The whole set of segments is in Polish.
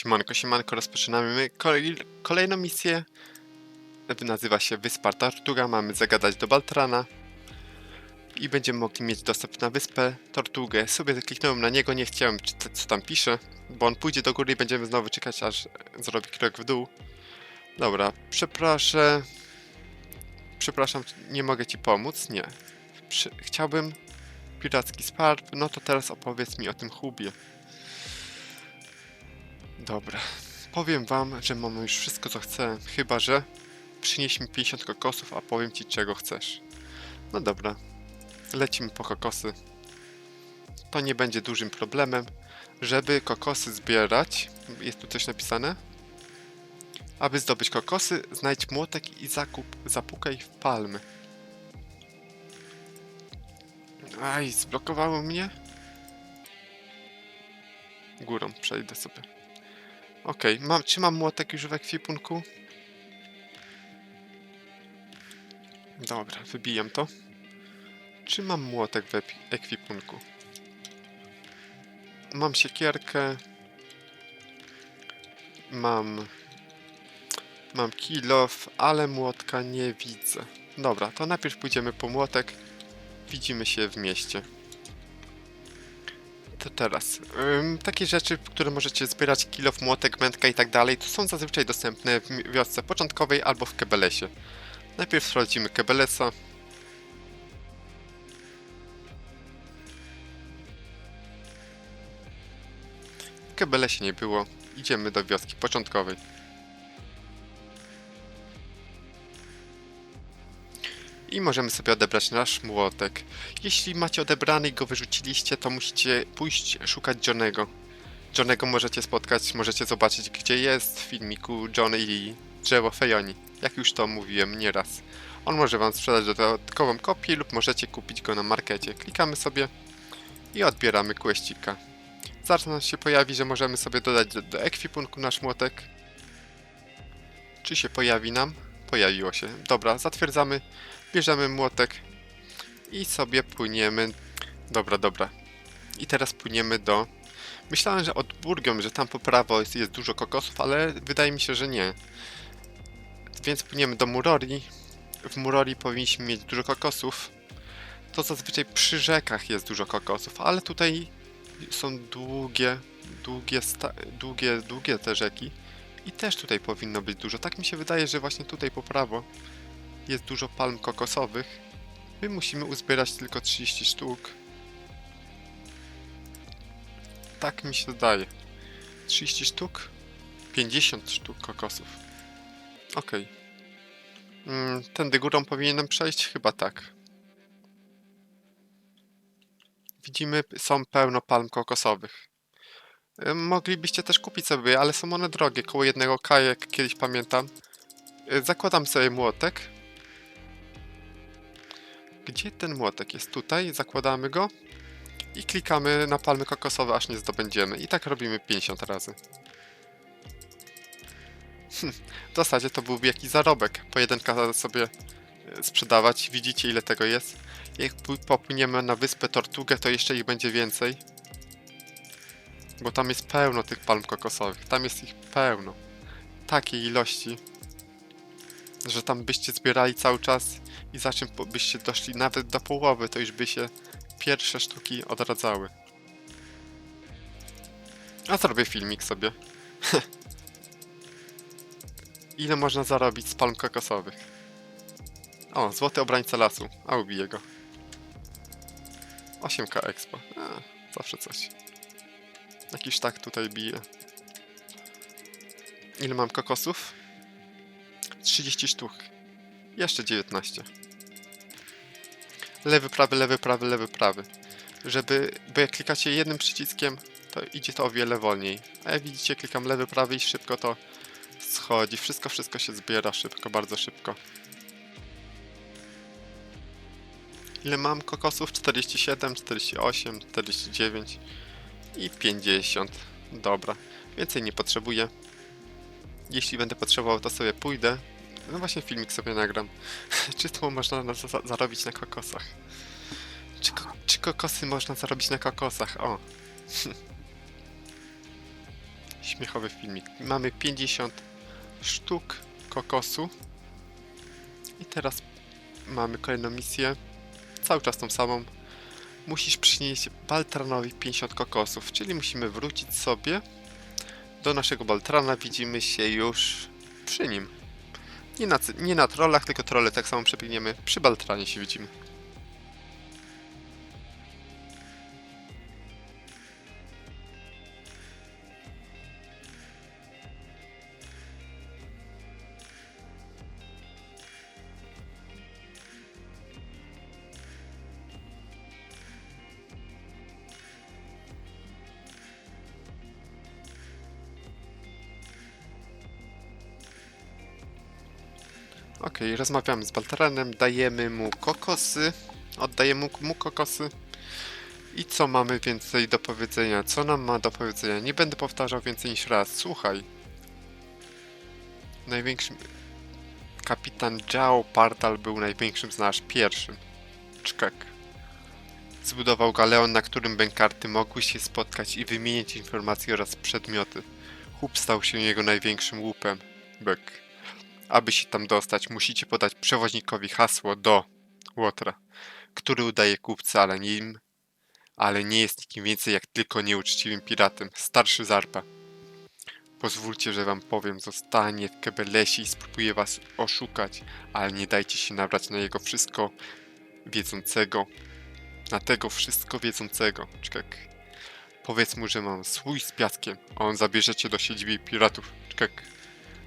Siemanko, siemanko, rozpoczynamy kolej, kolejną misję. Nazywa się Wyspa Tortuga, mamy zagadać do Baltrana. I będziemy mogli mieć dostęp na wyspę Tortugę. Sobie kliknąłem na niego, nie chciałem czytać co tam pisze, bo on pójdzie do góry i będziemy znowu czekać aż zrobi krok w dół. Dobra, przepraszam. Przepraszam, nie mogę ci pomóc? Nie. Chciałbym piracki skarb, no to teraz opowiedz mi o tym hubie. Dobra. Powiem wam, że mamy już wszystko co chcę, chyba że przynieś mi 50 kokosów, a powiem ci czego chcesz. No dobra. Lecimy po kokosy. To nie będzie dużym problemem. Żeby kokosy zbierać, jest tu coś napisane? Aby zdobyć kokosy, znajdź młotek i zakup, zapukaj w palmy. Aj, zblokowało mnie? Górą przejdę sobie. Okej, mam, czy mam młotek już w ekwipunku? Dobra, wybijam to. Czy mam młotek w ekwipunku? Mam siekierkę. Mam... Mam kilof, ale młotka nie widzę. Dobra, to najpierw pójdziemy po młotek. Widzimy się w mieście. To teraz. Ym, takie rzeczy, które możecie zbierać, kilof, młotek, mętka i tak dalej, to są zazwyczaj dostępne w wiosce początkowej albo w Kebelesie. Najpierw sprawdzimy Kebelesa. Kebelesie nie było. Idziemy do wioski początkowej. I możemy sobie odebrać nasz młotek. Jeśli macie odebrany i go wyrzuciliście, to musicie pójść szukać Johnego. Johnego możecie spotkać, możecie zobaczyć gdzie jest w filmiku Johnny i drzewo Fejoni. Jak już to mówiłem nieraz. On może wam sprzedać dodatkową kopię lub możecie kupić go na markecie. Klikamy sobie i odbieramy questika. Zaraz nam się pojawi, że możemy sobie dodać do, do ekwipunku nasz młotek. Czy się pojawi nam? Pojawiło się. Dobra, zatwierdzamy. Bierzemy młotek i sobie płyniemy. Dobra, dobra. I teraz płyniemy do. Myślałem, że od Burgiom, że tam po prawo jest, jest dużo kokosów, ale wydaje mi się, że nie. Więc płyniemy do Murori. W Murori powinniśmy mieć dużo kokosów. To zazwyczaj przy rzekach jest dużo kokosów, ale tutaj są długie, długie, długie, długie te rzeki. I też tutaj powinno być dużo. Tak mi się wydaje, że właśnie tutaj po prawo jest dużo palm kokosowych. My musimy uzbierać tylko 30 sztuk. Tak mi się zdaje. 30 sztuk? 50 sztuk kokosów. Okej. Mm, tędy górą powinienem przejść? Chyba tak. Widzimy, są pełno palm kokosowych. Moglibyście też kupić sobie, ale są one drogie, koło jednego K, jak kiedyś pamiętam. Y, Zakładam sobie młotek. Gdzie ten młotek jest? Tutaj, zakładamy go i klikamy na palmy kokosowe, aż nie zdobędziemy. I tak robimy 50 razy. Hm, W zasadzie to byłby jakiś zarobek. Pojedynka sobie e, sprzedawać. Widzicie ile tego jest? Jak pły- popłyniemy na wyspę Tortugę, to jeszcze ich będzie więcej. Bo tam jest pełno tych palm kokosowych. Tam jest ich pełno. Takiej ilości, że tam byście zbierali cały czas i za czym po- byście doszli nawet do połowy, to już by się pierwsze sztuki odradzały. A zrobię filmik sobie. Ile można zarobić z palm kokosowych? O, złoty obrońca lasu. A ubiję go. 8k expo. A, zawsze coś. Jakiś tak tutaj bije. Ile mam kokosów? 30 sztuk. Jeszcze 19. Lewy, prawy, lewy, prawy, lewy, prawy. Żeby, bo jak klikacie jednym przyciskiem, to idzie to o wiele wolniej. A jak widzicie, klikam lewy, prawy i szybko to schodzi. Wszystko, wszystko się zbiera szybko, bardzo szybko. Ile mam kokosów? 47, 48, 49 i 50. Dobra, więcej nie potrzebuję. Jeśli będę potrzebował, to sobie pójdę. No właśnie filmik sobie nagram. Czy to można na, za, zarobić na kokosach? Czy, ko, czy kokosy można zarobić na kokosach? O. śmiechowy filmik. Mamy 50 sztuk kokosu. I teraz mamy kolejną misję. Cały czas tą samą. Musisz przynieść Baltranowi 50 kokosów, czyli musimy wrócić sobie do naszego Baltrana. Widzimy się już przy nim. Nie na, nie na trollach, tylko trolle tak samo przebiegniemy. Przy Baltranie się widzimy. Okej, rozmawiamy z Baltaranem, dajemy mu kokosy, oddajemy mu, kokosy. I co mamy więcej do powiedzenia? Co nam ma do powiedzenia? Nie będę powtarzał więcej niż raz. Słuchaj. Największym... Kapitan Jao Partal był największym z nas, pierwszym. Czkek. Zbudował galeon, na którym bękarty mogły się spotkać i wymienić informacje oraz przedmioty. Chłop stał się jego największym łupem. Bek. Aby się tam dostać, musicie podać przewoźnikowi hasło do Łotra, który udaje kupca, ale nim, ale nie jest nikim więcej jak tylko nieuczciwym piratem, starszy Zarpa. Pozwólcie, że wam powiem, zostanie w Kebelesi i spróbuje was oszukać, ale nie dajcie się nabrać na jego wszystko wiedzącego, na tego wszystko wiedzącego. Czekaj. Powiedz mu, że mam swój z piaskiem, a on zabierze cię do siedziby piratów. Czekaj.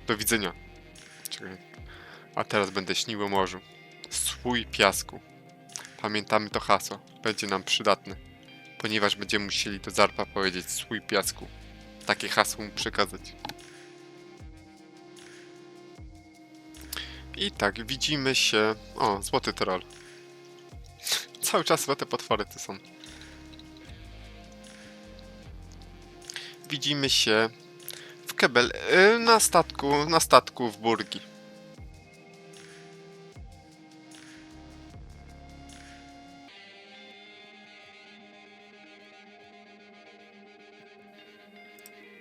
Do widzenia. A teraz będę śnił o morzu. Swój piasku. Pamiętamy to hasło. Będzie nam przydatne. Ponieważ będziemy musieli do Zarpa powiedzieć swój piasku. Takie hasło mu przekazać. I tak, widzimy się... O, złoty troll. Cały czas złote potwory to są. Widzimy się Kebel... y, na statku, na statku w Burgi.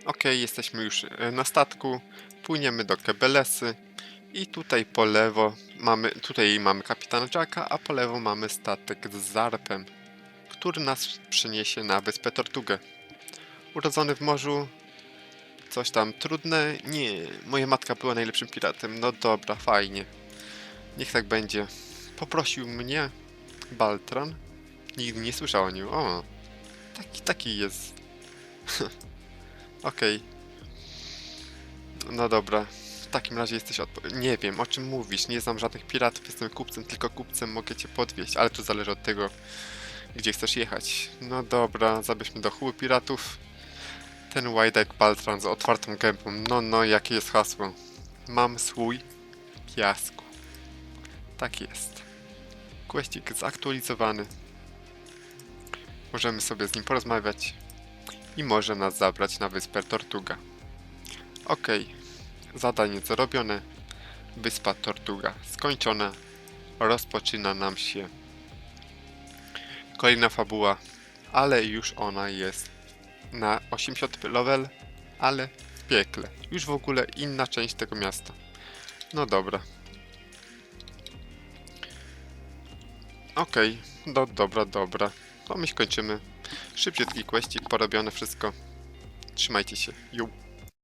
Okej, jesteśmy już e, na statku. Płyniemy do Kebelesy. I tutaj po lewo mamy, tutaj mamy kapitana Jacka, a po lewo mamy statek z Zarpem, który nas przeniesie na wyspę Tortugę. Urodzony w morzu, coś tam trudne? Nie, moja matka była najlepszym piratem. No dobra, fajnie. Niech tak będzie. Poprosił mnie Baltran. Nigdy nie słyszał o nim. O, taki, taki jest. Okej. No dobra. W takim razie jesteś odpo... Nie wiem, o czym mówisz. Nie znam żadnych piratów, jestem kupcem, tylko kupcem mogę cię podwieźć, ale to zależy od tego, gdzie chcesz jechać. No dobra, zabierzmy do chuły piratów. Ten Wydek Baltran z otwartą gębą. No, no, jakie jest hasło? Mam swój piasku. Tak jest. Questik zaktualizowany. Możemy sobie z nim porozmawiać i może nas zabrać na wyspę Tortuga. Okej, zadanie zrobione. Wyspa Tortuga skończona. Rozpoczyna nam się kolejna fabuła, ale już ona jest na 80 level, ale w piekle. Już w ogóle inna część tego miasta. No dobra. Okej, do, dobra, dobra. To my kończymy. Szybciutki questik, porobione wszystko. Trzymajcie się. Ju.